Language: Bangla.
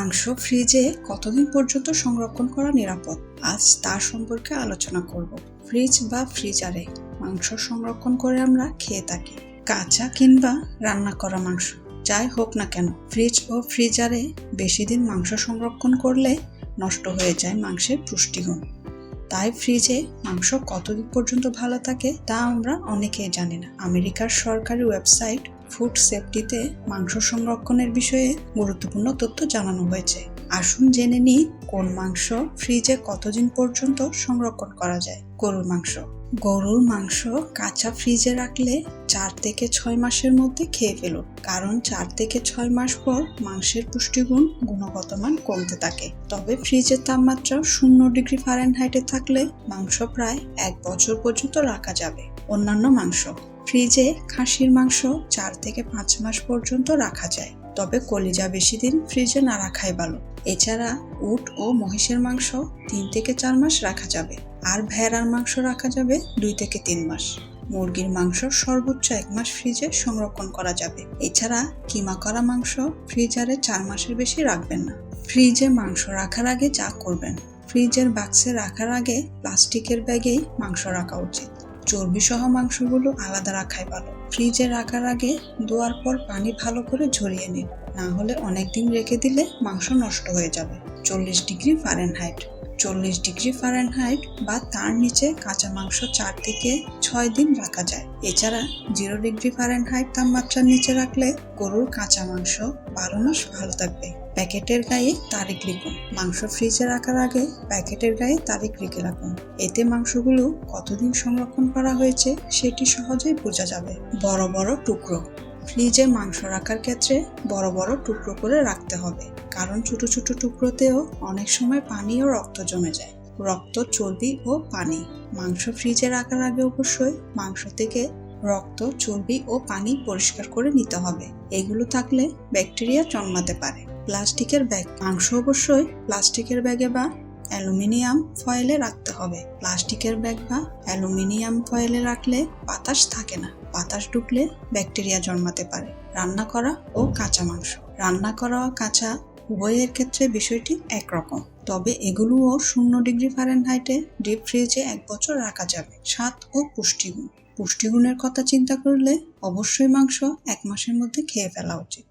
মাংস ফ্রিজে কতদিন পর্যন্ত সংরক্ষণ করা নিরাপদ? আজ তার সম্পর্কে আলোচনা করব। ফ্রিজ বা ফ্রিজারে মাংস সংরক্ষণ করে আমরা খেয়ে থাকি। কাঁচা কিংবা রান্না করা মাংস, যাই হোক না কেন, ফ্রিজ ও ফ্রিজারে বেশি দিন মাংস সংরক্ষণ করলে নষ্ট হয়ে যায় মাংসের পুষ্টিগুণ। তাই ফ্রিজে মাংস কতদিন পর্যন্ত ভালো থাকে তা আমরা অনেকেই জানি না। আমেরিকার সরকারি ওয়েবসাইট ফুড সেফটিতে মাংস সংরক্ষণের বিষয়ে গুরুত্বপূর্ণ তথ্য জানানো হয়েছে। আসুন জেনে নিই কোন মাংস ফ্রিজে কতদিন পর্যন্ত সংরক্ষণ করা যায়। গরুর মাংস। গরুর মাংস কাঁচা ফ্রিজে রাখলে চার থেকে ছয় মাসের মধ্যে খেয়ে ফেলুন। কারণ চার থেকে ছয় মাস পর মাংসের পুষ্টিগুণ গুণগত মান কমতে থাকে। তবে ফ্রিজের তাপমাত্রা শূন্য ডিগ্রি ফারেনহাইটে থাকলে মাংস প্রায় এক বছর পর্যন্ত রাখা যাবে। অন্যান্য মাংস। ফ্রিজে খাসির মাংস চার থেকে পাঁচ মাস পর্যন্ত রাখা যায়। তবে কলিজা বেশি দিন ফ্রিজে না রাখাই ভালো। এছাড়া উট ও মহিষের মাংস তিন থেকে চার মাস রাখা যাবে। আর ভেড়ার মাংস রাখা যাবে দুই থেকে তিন মাস। মুরগির মাংস সর্বোচ্চ এক মাস ফ্রিজে সংরক্ষণ করা যাবে। এছাড়া কিমা করা মাংস ফ্রিজারে চার মাসের বেশি রাখবেন না। ফ্রিজে মাংস রাখার আগে যা করবেন, ফ্রিজের বাক্সে রাখার আগে প্লাস্টিকের ব্যাগেই মাংস রাখা উচিত। চর্বি সহ মাংসগুলো আলাদা রাখাই ভালো। ফ্রিজে রাখার আগে ধোয়ার পর পানি ভালো করে ঝরিয়ে নিন। না হলে অনেকদিন রেখে দিলে মাংস নষ্ট হয়ে যাবে। চল্লিশ ডিগ্রি ফারেনহাইট। চল্লিশ ডিগ্রি ফারেনহাইট বা তার নিচে কাঁচা মাংস চার থেকে ছয় দিন রাখা যায়। এছাড়া জিরো ডিগ্রি ফারেনহাইট তাপমাত্রার নিচে রাখলে গরুর কাঁচা মাংস বারো মাস ভালো থাকবে। প্যাকেটের গায়ে তারিখ লিখুন। মাংস ফ্রিজে রাখার আগে প্যাকেটের গায়ে তারিখ লিখে রাখুন। এতে মাংসগুলো কতদিন সংরক্ষণ করা হয়েছে সেটি সহজেই বোঝা যাবে। বড় বড় টুকরো। ফ্রিজে মাংস রাখার ক্ষেত্রে বড় বড় টুকরো করে রাখতে হবে। কারণ ছোট ছোট টুকরোতেও অনেক সময় পানি ও রক্ত জমে যায়। রক্ত, চর্বি ও পানি। মাংস ফ্রিজে রাখার আগে অবশ্যই মাংস থেকে রক্ত, চর্বি ও পানি পরিষ্কার করে নিতে হবে। এগুলো থাকলে ব্যাকটেরিয়া জন্মাতে পারে। প্লাস্টিকের ব্যাগ। মাংস অবশ্যই প্লাস্টিকের ব্যাগে বা অ্যালুমিনিয়াম ফয়েলে রাখতে হবে। প্লাস্টিকের ব্যাগ বা অ্যালুমিনিয়াম ফয়েলে রাখলে বাতাস থাকে না। বাতাস ঢুকলে ব্যাকটেরিয়া জন্মাতে পারে। রান্না করা ও কাঁচা মাংস। রান্না করা কাঁচা উভয়ের ক্ষেত্রে বিষয়টি একরকম। তবে এগুলোও শূন্য ডিগ্রি ফারেনহাইটে ডিপ ফ্রিজে এক বছর রাখা যাবে। স্বাদ ও পুষ্টিগুণ। পুষ্টিগুণের কথা চিন্তা করলে অবশ্যই মাংস এক মাসের মধ্যে খেয়ে ফেলা উচিত।